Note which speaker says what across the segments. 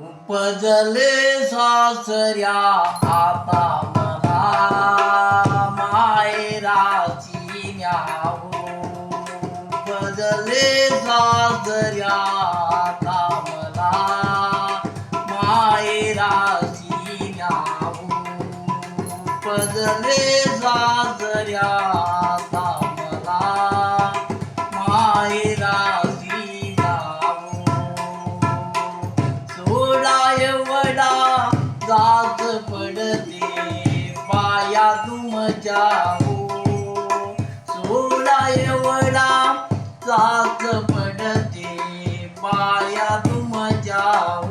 Speaker 1: उपजले सासऱ्या आता मला मायराची न्याव. उपजले सासऱ्या आता मला मायराची न्यावो. उपजले सासऱ्या आता या तुम जाओ सोला एवढा चाच पडते माया तुम जाओ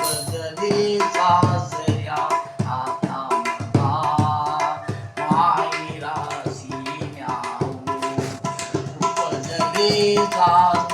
Speaker 1: बदले सासऱ्या आता माहिरासी बदले सास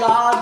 Speaker 1: love.